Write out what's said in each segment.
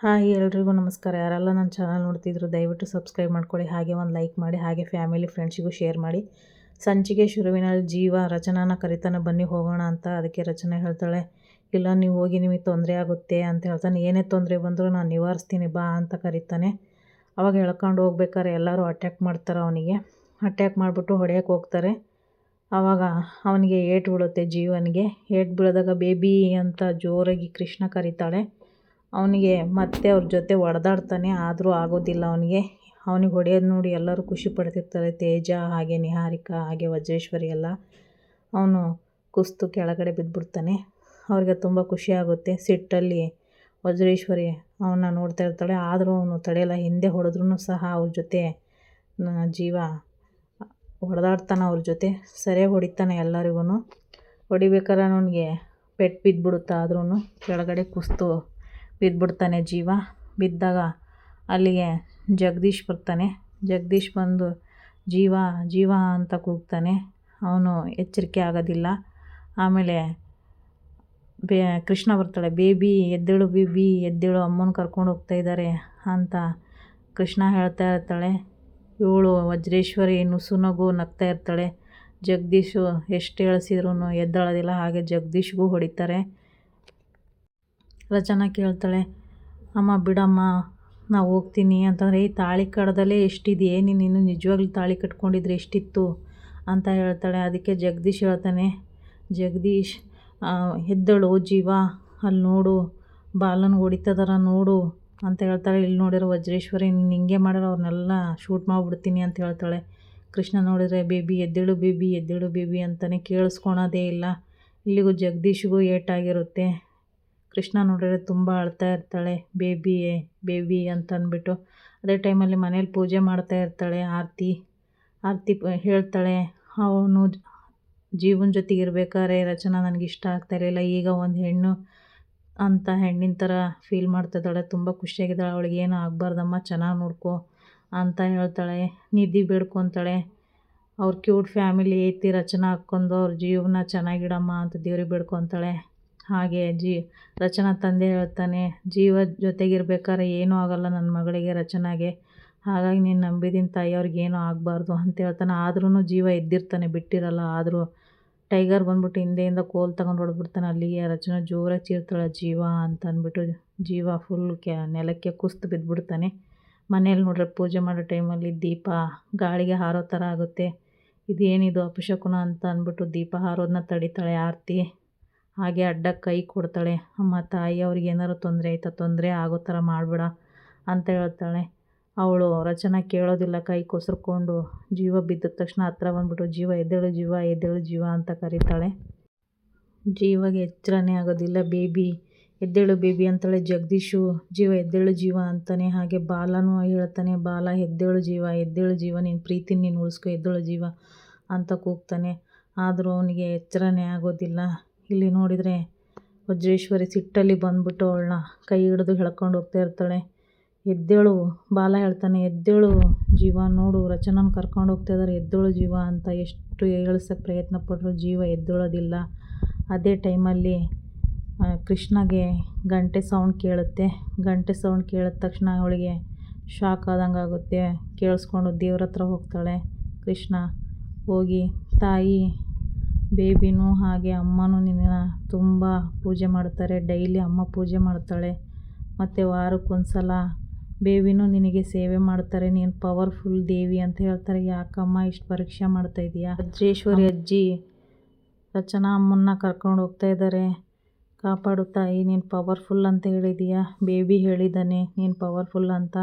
Hi ಎಲ್ರಿಗೂ ನಮಸ್ಕಾರ. ಯಾರೆಲ್ಲ ನನ್ನ ಚಾನಲ್ ನೋಡ್ತಿದ್ರು, ದಯವಿಟ್ಟು ಸಬ್ಸ್ಕ್ರೈಬ್ ಮಾಡ್ಕೊಳ್ಳಿ. ಹಾಗೆ ಒಂದು ಲೈಕ್ ಮಾಡಿ, ಹಾಗೆ ಫ್ಯಾಮಿಲಿ, ಫ್ರೆಂಡ್ಸಿಗೂ ಶೇರ್ ಮಾಡಿ. ಸಂಚಿಕೆ ಶುರುವಿನಲ್ಲಿ ಜೀವ, ರಚನಾನ ಕರಿತಾನೆ, ಬನ್ನಿ ಹೋಗೋಣ ಅಂತ ಅದಕ್ಕೆ ರಚನೆ ಹೇಳ್ತಾಳೆ. ಇಲ್ಲ, ನೀವು ಹೋಗಿ ನಿಮಗೆ ತೊಂದರೆ ಆಗುತ್ತೆ ಅಂತ ಹೇಳ್ತಾನೆ. ಏನೇ ತೊಂದರೆ ಬಂದರೂ ನಾನು ನಿವಾರಿಸ್ತೀನಿ, ಬಾ ಅಂತ ಕರಿತಾನೆ. ಅವಾಗ ಹೇಳ್ಕೊಂಡು ಹೋಗ್ಬೇಕಾದ್ರೆ ಎಲ್ಲರೂ ಅಟ್ಯಾಕ್ ಮಾಡ್ತಾರೆ ಅವನಿಗೆ. ಅಟ್ಯಾಕ್ ಮಾಡಿಬಿಟ್ಟು ಹೊಡೆಯೋಕ್ಕೆ ಹೋಗ್ತಾರೆ. ಆವಾಗ ಅವನಿಗೆ ಏಟು ಬೀಳುತ್ತೆ ಜೀವನಿಗೆ. ಏಟು ಬೀಳಿದಾಗ ಬೇಬಿ ಅಂತ ಜೋರಾಗಿ ಕೃಷ್ಣ ಕರೀತಾಳೆ. ಅವನಿಗೆ ಮತ್ತೆ ಅವ್ರ ಜೊತೆ ಹೊಡೆದಾಡ್ತಾನೆ ಆದರೂ ಆಗೋದಿಲ್ಲ ಅವನಿಗೆ. ಅವನಿಗೆ ಹೊಡೆಯೋದು ನೋಡಿ ಎಲ್ಲರೂ ಖುಷಿ ಪಡ್ತಿರ್ತಾರೆ, ತೇಜ ಹಾಗೆ ನಿಹಾರಿಕಾ ಹಾಗೆ ವಜ್ರೇಶ್ವರಿ ಎಲ್ಲ. ಅವನು ಕುಸ್ತು ಕೆಳಗಡೆ ಬಿದ್ದುಬಿಡ್ತಾನೆ ಅವ್ರಿಗೆ ತುಂಬ ಖುಷಿ ಆಗುತ್ತೆ. ಸಿಟ್ಟಲ್ಲಿ ವಜ್ರೇಶ್ವರಿ ಅವನ್ನ ನೋಡ್ತಾ ಇರ್ತಾಳೆ. ಆದರೂ ಅವನು ತಡೆಯಲ್ಲ, ಹಿಂದೆ ಹೊಡೆದ್ರೂ ಸಹ ಅವ್ರ ಜೊತೆ ಜೀವ ಹೊಡೆದಾಡ್ತಾನೆ ಅವ್ರ ಜೊತೆ. ಸರಿಯಾಗಿ ಹೊಡಿತಾನೆ ಎಲ್ಲರಿಗೂ ಹೊಡಿಬೇಕಾದ್ರೆ ಅವನಿಗೆ ಪೆಟ್ಟು ಬಿದ್ದುಬಿಡುತ್ತೆ ಆದ್ರೂ ಕೆಳಗಡೆ ಕುಸ್ತು ಬಿದ್ದುಬಿಡ್ತಾನೆ ಜೀವ. ಬಿದ್ದಾಗ ಅಲ್ಲಿಗೆ ಜಗದೀಶ್ ಬರ್ತಾನೆ. ಜಗದೀಶ್ ಬಂದು ಜೀವ ಜೀವ ಅಂತ ಕೂಗ್ತಾನೆ. ಅವನು ಎಚ್ಚರಿಕೆ ಆಗೋದಿಲ್ಲ. ಆಮೇಲೆ ಬೇ, ಕೃಷ್ಣ ಬರ್ತಾಳೆ. ಬೇಬಿ, ಎದ್ದೇಳು ಬೇಬಿ, ಎದ್ದೇಳು, ಅಮ್ಮನ ಕರ್ಕೊಂಡು ಹೋಗ್ತಾ ಇದ್ದಾರೆ ಅಂತ ಕೃಷ್ಣ ಹೇಳ್ತಾ ಇರ್ತಾಳೆ. ಇವಳು ವಜ್ರೇಶ್ವರಿ, ನುಸುನಗು ನಗ್ತಾ ಇರ್ತಾಳೆ. ಜಗದೀಶು ಎಷ್ಟು ಹೇಳಿಸಿದ್ರು ಎದ್ದೇಳೋದಿಲ್ಲ. ಹಾಗೆ ಜಗದೀಶ್ಗೂ ಹೊಡಿತಾರೆ. ರಚನಾ ಕೇಳ್ತಾಳೆ. ಅಮ್ಮ, ಬಿಡಮ್ಮ ನಾ ಹೋಗ್ತೀನಿ ಅಂತಂದರೆ, ಈ ತಾಳಿ ಕಡ್ದಲ್ಲೇ ಎಷ್ಟಿದೆಯೇ? ನೀನು ಇನ್ನೂ ನಿಜವಾಗ್ಲೂ ತಾಳಿ ಕಟ್ಕೊಂಡಿದ್ರೆ ಎಷ್ಟಿತ್ತು? ಅಂತ ಹೇಳ್ತಾಳೆ. ಅದಕ್ಕೆ ಜಗದೀಶ್ ಹೇಳ್ತಾನೆ, ಜಗದೀಶ್ ಎದ್ದಳು ಜೀವ ಅಲ್ಲಿ ನೋಡು, ಬಾಲನ ಹೊಡಿತದಾರ ನೋಡು ಅಂತ ಹೇಳ್ತಾಳೆ. ಇಲ್ಲಿ ನೋಡಿರೋ ವಜ್ರೇಶ್ವರಿ ನೀನು ಹಿಂಗೆ ಮಾಡಿರೋ ಅವ್ರನ್ನೆಲ್ಲ ಶೂಟ್ ಮಾಡಿಬಿಡ್ತೀನಿ ಅಂತ ಹೇಳ್ತಾಳೆ. ಕೃಷ್ಣ ನೋಡಿದ್ರೆ, ಬೇಬಿ, ಎದ್ದೇಳು ಬೇಬಿ ಎದ್ದೇಳು ಬೇಬಿ ಅಂತಲೇ ಕೇಳಿಸ್ಕೊಳೋದೇ ಇಲ್ಲ. ಇಲ್ಲಿಗೂ ಜಗದೀಶ್ಗೂ ಏಟಾಗಿರುತ್ತೆ. ಕೃಷ್ಣ ನೋಡಿದ್ರೆ ತುಂಬ ಅಳ್ತಾ ಇರ್ತಾಳೆ, ಬೇಬಿ ಬೇಬಿ ಅಂತ ಅಂದ್ಬಿಟ್ಟು ಅದೇ ಟೈಮಲ್ಲಿ ಮನೇಲಿ ಪೂಜೆ ಮಾಡ್ತಾ ಇರ್ತಾಳೆ, ಆರತಿ. ಆರತಿ ಹೇಳ್ತಾಳೆ, ಅವನು ಜೀವನ ಜೊತೆಗೆ ಇರ್ಬೇಕಾದ್ರೆ ರಚನಾ ನನಗೆ ಇಷ್ಟ ಆಗ್ತಾ ಇರಲಿಲ್ಲ, ಈಗ ಒಂದು ಹೆಣ್ಣು ಅಂತ ಹೆಣ್ಣಿನ ಥರ ಫೀಲ್ ಮಾಡ್ತಿದ್ದಾಳೆ ತುಂಬ ಖುಷಿಯಾಗಿದ್ದಾಳೆ, ಅವಳಿಗೆ ಏನೂ ಆಗಬಾರ್ದಮ್ಮ, ಚೆನ್ನಾಗಿ ನೋಡ್ಕೊ ಅಂತ ಹೇಳ್ತಾಳೆ. ನಿಧಿ ಬೇಡ್ಕೊತಾಳೆ, ಅವ್ರ ಕ್ಯೂಟ್ ಫ್ಯಾಮಿಲಿ ಐತಿ, ರಚನಾ ಹಾಕ್ಕೊಂಡು ಅವ್ರ ಜೀವನ ಚೆನ್ನಾಗಿಡಮ್ಮ ಅಂತ ದೇವ್ರಿಗೆ ಬೇಡ್ಕೊತಾಳೆ. ಹಾಗೆ ಜಿ ರಚನಾ ತಂದೆ ಹೇಳ್ತಾನೆ, ಜೀವ ಜೊತೆಗಿರ್ಬೇಕಾದ್ರೆ ಏನೂ ಆಗೋಲ್ಲ ನನ್ನ ಮಗಳಿಗೆ ರಚನಾಗೆ. ಹಾಗಾಗಿ ನೀನು ನಂಬಿದ್ದೀನಿ ತಾಯಿ ಅವ್ರಿಗೆ ಏನೂ ಆಗಬಾರ್ದು ಅಂತ ಹೇಳ್ತಾನೆ. ಆದ್ರೂ ಜೀವ ಎದ್ದಿರ್ತಾನೆ, ಬಿಟ್ಟಿರಲ್ಲ. ಆದರೂ ಟೈಗರ್ ಬಂದ್ಬಿಟ್ಟು ಹಿಂದೆಯಿಂದ ಕೋಲ್ ತಗೊಂಡು ಹೊಡೆದ್ಬಿಡ್ತಾನೆ. ಅಲ್ಲಿಗೆ ರಚನಾ ಜೋರಾಗಿ ಚೀರ್ತಾಳೆ, ಜೀವ ಅಂತ ಅಂದ್ಬಿಟ್ಟು ಜೀವ ಫುಲ್ ಕ್ಯಾ, ನೆಲಕ್ಕೆ ಕುಸ್ತು ಬಿದ್ದುಬಿಡ್ತಾನೆ ಮನೇಲಿ ನೋಡ್ರೆ ಪೂಜೆ ಮಾಡೋ ಟೈಮಲ್ಲಿ ದೀಪ ಗಾಳಿಗೆ ಹಾರೋ ಥರ ಆಗುತ್ತೆ. ಇದೇನಿದು ಅಪಶಕುನ ಅಂತ ಅಂದ್ಬಿಟ್ಟು ದೀಪ ಹಾರೋದನ್ನ ತಡಿತಾಳೆ ಆರತಿ. ಹಾಗೆ ಅಡ್ಡಕ್ಕೆ ಕೈ ಕೊಡ್ತಾಳೆ. ಅಮ್ಮ, ತಾಯಿ, ಅವ್ರಿಗೆ ಏನಾದ್ರು ತೊಂದರೆ ಆಯ್ತಾ? ತೊಂದರೆ ಆಗೋ ಥರ ಮಾಡಬೇಡ ಅಂತ ಹೇಳ್ತಾಳೆ. ಅವಳು ರಚನಾ ಕೇಳೋದಿಲ್ಲ, ಕೈ ಕೊಸರ್ಕೊಂಡು ಜೀವ ಬಿದ್ದ ತಕ್ಷಣ ಹತ್ರ ಬಂದ್ಬಿಟ್ಟು ಜೀವ ಎದ್ದೇಳು ಜೀವ ಎದ್ದೇಳು, ಜೀವ ಅಂತ ಕರೀತಾಳೆ. ಜೀವಗೆ ಎಚ್ಚರನೇ ಆಗೋದಿಲ್ಲ. ಬೇಬಿ, ಎದ್ದೇಳು ಬೇಬಿ ಅಂತಾಳೆ. ಜಗದೀಶು ಜೀವ ಎದ್ದೇಳು, ಜೀವ ಅಂತಾನೆ. ಹಾಗೆ ಬಾಲನೂ ಹೇಳ್ತಾನೆ, ಬಾಲ, ಎದ್ದೇಳು, ಜೀವ ಎದ್ದೇಳು, ಜೀವ, ನೀನು ಪ್ರೀತಿ, ನೀನು ಉಳಿಸ್ಕೊ, ಎದ್ದೇಳು, ಜೀವ ಅಂತ ಕೂಗ್ತಾನೆ. ಆದರೂ ಅವನಿಗೆ ಎಚ್ಚರನೇ ಆಗೋದಿಲ್ಲ. ಇಲ್ಲಿ ನೋಡಿದರೆ ವಜ್ರೇಶ್ವರಿ ಸಿಟ್ಟಲ್ಲಿ ಬಂದ್ಬಿಟ್ಟು ಅವಳನ್ನ ಕೈ ಹಿಡಿದು ಎಳ್ಕೊಂಡು ಹೋಗ್ತಾ ಇರ್ತಾಳೆ. ಎದ್ದೇಳು, ಬಾಲ ಹೇಳ್ತಾನೆ, ಎದ್ದೇಳು ಜೀವ, ನೋಡು, ರಚನನ ಕರ್ಕೊಂಡು ಹೋಗ್ತಾ ಇದ್ದಾರೆ ಎದ್ದೇಳು ಜೀವ ಅಂತ ಎಷ್ಟು ಏಳ್ಸೋಕ್ಕೆ ಪ್ರಯತ್ನ ಪಟ್ಟರು ಜೀವ ಎದ್ದೇಳೋದಿಲ್ಲ. ಅದೇ ಟೈಮಲ್ಲಿ ಕೃಷ್ಣಗೆ ಗಂಟೆ ಸೌಂಡ್ ಕೇಳುತ್ತೆ. ಗಂಟೆ ಸೌಂಡ್ ಕೇಳಿದ ತಕ್ಷಣ ಅವಳಿಗೆ ಶಾಕ್ ಆದಂಗೆ ಆಗುತ್ತೆ ಕೇಳಿಸ್ಕೊಂಡು ದೇವ್ರ ಹತ್ರ ಹೋಗ್ತಾಳೆ ಕೃಷ್ಣ. ಹೋಗಿ ತಾಯಿ ಬೇಬಿನೂ ಹಾಗೆ ಅಮ್ಮನೂ ನಿನ್ನ ತುಂಬ ಪೂಜೆ ಮಾಡ್ತಾರೆ. ಡೈಲಿ ಅಮ್ಮ ಪೂಜೆ ಮಾಡ್ತಾಳೆ. ಮತ್ತು ವಾರಕ್ಕೊಂದ್ಸಲ ಬೇಬಿನೂ ನಿನಗೆ ಸೇವೆ ಮಾಡ್ತಾರೆ. ನೀನು ಪವರ್ಫುಲ್ ದೇವಿ ಅಂತ ಹೇಳ್ತಾರೆ. ಯಾಕಮ್ಮ ಇಷ್ಟು ಪರೀಕ್ಷೆ ಮಾಡ್ತಾ ಇದೀಯಾ? ವಜ್ರೇಶ್ವರಿ ಅಜ್ಜಿ ರಚನಾ ಅಮ್ಮನ್ನ ಕರ್ಕೊಂಡು ಹೋಗ್ತಾ ಇದ್ದಾರೆ. ಕಾಪಾಡು ತಾಯಿ ನೀನು ಪವರ್ಫುಲ್ ಅಂತ ಹೇಳಿದೀಯಾ? ಬೇಬಿ ಹೇಳಿದ್ದಾನೆ ನೀನು ಪವರ್ಫುಲ್ ಅಂತ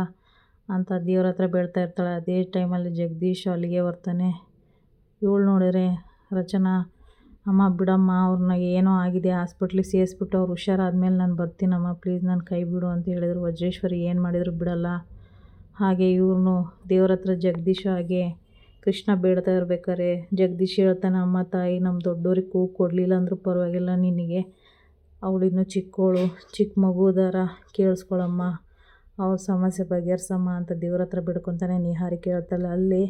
ಅಂತ ದೇವ್ರ ಹತ್ರ ಬೇಡ್ತಾ ಇರ್ತಾಳೆ. ಅದೇ ಟೈಮಲ್ಲಿ ಜಗದೀಶ್ ಅಲ್ಲಿಗೆ ಬರ್ತಾನೆ. ಇವಳು ನೋಡಿದ್ರೆ ರಚನಾ ಅಮ್ಮ ಬಿಡಮ್ಮ ಅವ್ರನ್ನ ಏನೋ ಆಗಿದೆ, ಹಾಸ್ಪಿಟ್ಲಿಗೆ ಸೇರಿಸ್ಬಿಟ್ಟು ಅವ್ರು ಹುಷಾರಾದ್ಮೇಲೆ ನಾನು ಬರ್ತೀನಮ್ಮ ಪ್ಲೀಸ್ ನನ್ನ ಕೈ ಬಿಡು ಅಂತ ಹೇಳಿದ್ರು. ವಜ್ರೇಶ್ವರಿ ಏನು ಮಾಡಿದ್ರು ಬಿಡಲ್ಲ. ಹಾಗೆ ಇವ್ರನ್ನು ದೇವ್ರ ಹತ್ರ ಜಗದೀಶ್ ಹಾಗೆ, ಕೃಷ್ಣ ಬೇಡ್ತಾ ಇರ್ಬೇಕಾರೆ, ಜಗದೀಶ್ ಹೇಳ್ತಾನೆ, ಅಮ್ಮ, ತಾಯಿ ನಮ್ಮ ದೊಡ್ಡವ್ರಿಗೆ ಕೂ ಕೊಡಲಿಲ್ಲ ಅಂದರೂ ಪರವಾಗಿಲ್ಲ ನಿನಗೆ. ಅವಳಿನ್ನೂ ಚಿಕ್ಕವಳು ಚಿಕ್ಕ ಮಗುದಾರ ಕೇಳಿಸ್ಕೊಳಮ್ಮ. ಅವ್ರ ಸಮಸ್ಯೆ ಬಗೆಹರ್ಸಮ್ಮ ಅಂತ ದೇವ್ರ ಹತ್ರ ಬಿಡ್ಕೊತಾನೆ ನಿಹಾರಿ ಕೇಳ್ತಾಳೆ. ಅಲ್ಲಿ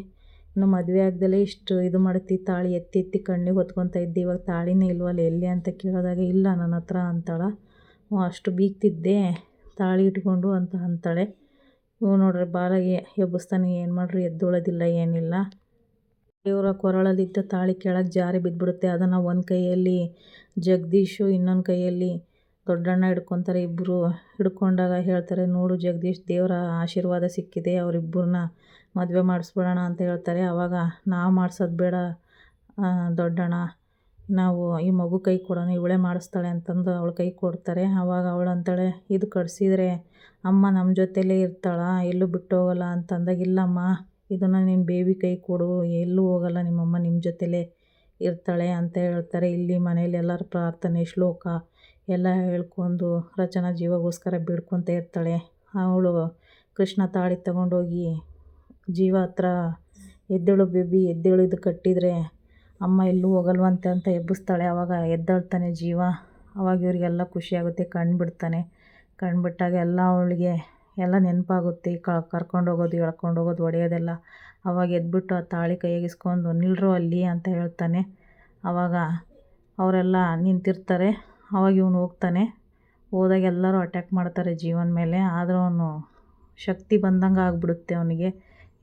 ಇನ್ನು ಮದುವೆ ಆಗ್ದಲೇ ಇಷ್ಟು ಇದು ಮಾಡ್ತಿ, ತಾಳಿ ಎತ್ತಿ ಎತ್ತಿ ಕಣ್ಣಿಗೆ ಹೊತ್ಕೊತಾ ಇದ್ದೆ. ಇವಾಗ ತಾಳಿನೇ ಇಲ್ವಲ್ಲ ಎಲ್ಲಿ ಅಂತ ಕೇಳಿದಾಗ ಇಲ್ಲ ನನ್ನ ಹತ್ರ ಅಂತಾಳೆ. ಅಷ್ಟು ಬೀಗ್ತಿದ್ದೆ. ತಾಳಿ ಇಟ್ಕೊಂಡು ಅಂತ ಅಂತಾಳೆ. ಇವು ನೋಡ್ರಿ ಬಾಲ ಎಬ್ಬಿಸ್ತಾನೆ, ಏನು ಮಾಡ್ರಿ, ಎದ್ದೊಳೋದಿಲ್ಲ, ಏನಿಲ್ಲ. ದೇವರ ಕೊರಳಲ್ಲಿದ್ದ ತಾಳಿ ಕೆಳಗೆ ಜಾರಿ ಬಿದ್ದುಬಿಡುತ್ತೆ ಅದನ್ನು ಒಂದು ಕೈಯಲ್ಲಿ ಜಗದೀಶು, ಇನ್ನೊಂದು ಕೈಯಲ್ಲಿ ದೊಡ್ಡಣ್ಣ ಹಿಡ್ಕೊತಾರೆ ಇಬ್ಬರು ಹಿಡ್ಕೊಂಡಾಗ ಹೇಳ್ತಾರೆ, ನೋಡು ಜಗದೀಶ್, ದೇವರ ಆಶೀರ್ವಾದ ಸಿಕ್ಕಿದೆ ಅವರಿಬ್ಬರನ್ನ ಮದುವೆ ಮಾಡಿಸ್ಬಿಡೋಣ ಅಂತ ಹೇಳ್ತಾರೆ. ಆವಾಗ ನಾವು ಮಾಡ್ಸೋದು ಬೇಡ ದೊಡ್ಡಣ್ಣ, ನಾವು ಈ ಮಗು ಕೈ ಕೊಡೋಣ, ಇವಳೇ ಮಾಡಿಸ್ತಾಳೆ ಅಂತಂದು ಅವಳ ಕೈ ಕೊಡ್ತಾರೆ. ಆವಾಗ ಅವಳು ಅಂತಾಳೆ, ಇದು ಕಟ್ಸಿದ್ರೆ ಅಮ್ಮ ನಮ್ಮ ಜೊತೆಲೇ ಇರ್ತಾಳ, ಎಲ್ಲೂ ಬಿಟ್ಟು ಹೋಗಲ್ಲ ಅಂತಂದಾಗ, ಇಲ್ಲಮ್ಮ, ಇದನ್ನು ನೀನು ಬೇಬಿ ಕೈ ಕೊಡು, ಎಲ್ಲೂ ಹೋಗಲ್ಲ, ನಿಮ್ಮಮ್ಮ ನಿಮ್ಮ ಜೊತೆಲೇ ಇರ್ತಾಳೆ ಅಂತ ಹೇಳ್ತಾರೆ. ಇಲ್ಲಿ ಮನೇಲಿ ಎಲ್ಲರೂ ಪ್ರಾರ್ಥನೆ, ಶ್ಲೋಕ ಎಲ್ಲ ಹೇಳ್ಕೊಂಡು ರಚನಾ ಜೀವಗೋಸ್ಕರ ಬೇಡ್ಕೊತ ಇರ್ತಾಳೆ. ಅವಳು ಕೃಷ್ಣ ತಾಳಿ ತಗೊಂಡೋಗಿ ಜೀವ ಹತ್ರ ಎದ್ದೇಳು ಬೇಬಿ, ಎದ್ದೇಳು ಇದು ಕಟ್ಟಿದರೆ ಅಮ್ಮ ಎಲ್ಲೂ ಹೋಗಲ್ವಂತೆ ಅಂತ ಎಬ್ಬಿಸ್ತಾಳೆ. ಆವಾಗ ಎದ್ದೇಳ್ತಾನೆ ಜೀವ. ಅವಾಗ ಇವರಿಗೆಲ್ಲ ಖುಷಿಯಾಗುತ್ತೆ ಕಣ್ಣು ಬಿಡ್ತಾನೆ. ಕಣ್ಣು ಬಿಟ್ಟಾಗ ಎಲ್ಲ ಅವಳಿಗೆ ಎಲ್ಲ ನೆನಪಾಗುತ್ತೆ. ಕರ್ಕೊಂಡು ಹೋಗೋದು, ಎಳ್ಕೊಂಡು ಹೋಗೋದು ಹೊಡೆಯೋದೆಲ್ಲ ಅವಾಗ ಎದ್ಬಿಟ್ಟು ಆ ತಾಳಿ ಕೈಯಾಗಿಸ್ಕೊಂಡು ನಿಲ್ಲರು ಅಲ್ಲಿ ಅಂತ ಹೇಳ್ತಾನೆ. ಆವಾಗ ಅವರೆಲ್ಲ ನಿಂತಿರ್ತಾರೆ. ಅವಾಗ ಇವನು ಹೋಗ್ತಾನೆ. ಹೋದಾಗ ಎಲ್ಲರೂ ಅಟ್ಯಾಕ್ ಮಾಡ್ತಾರೆ ಜೀವನ ಮೇಲೆ. ಆದರೂ ಅವನು ಶಕ್ತಿ ಬಂದಂಗೆ ಆಗಿಬಿಡುತ್ತೆ ಅವನಿಗೆ.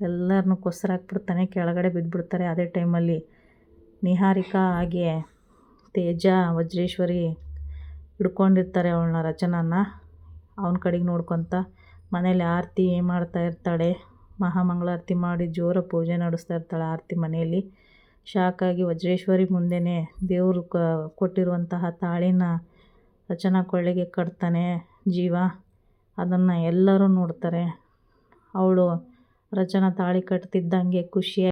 ಎಲ್ಲರನ್ನೂ ಕೊಸ್ರಾಕ್ಬಿಡ್ತಾನೆ, ಕೆಳಗಡೆ ಬಿದ್ದುಬಿಡ್ತಾರೆ ಅದೇ ಟೈಮಲ್ಲಿ. ನಿಹಾರಿಕಾ ಹಾಗೆ ತೇಜ, ವಜ್ರೇಶ್ವರಿ ಹಿಡ್ಕೊಂಡಿರ್ತಾರೆ ಅವಳನ್ನ ರಚನಾನ. ಅವನ ಕಡೆಗೆ ನೋಡ್ಕೊತ ಮನೇಲಿ ಆರತಿ ಮಾಡ್ತಾ ಇರ್ತಾಳೆ? ಮಹಾಮಂಗಳಾರತಿ ಮಾಡಿ ಜೋರ ಪೂಜೆ ನಡೆಸ್ತಾ ಇರ್ತಾಳೆ ಆರತಿ ಮನೆಯಲ್ಲಿ ಶಾಕಾಗಿ ವಜ್ರೇಶ್ವರಿ ಮುಂದೆನೇ ದೇವರು ಕ, ಕೊಟ್ಟಿರುವಂತಹ ತಾಳಿನ ರಚನಾ ಕೊಳ್ಳೆಗೆ ಕಟ್ತಾನೆ ಜೀವ. ಅದನ್ನು ಎಲ್ಲರೂ ನೋಡ್ತಾರೆ. ಅವಳು ರಚನಾ ತಾಳಿ ಕಟ್ತಿದ್ದಂಗೆ ಖುಷಿಯಾಗಿ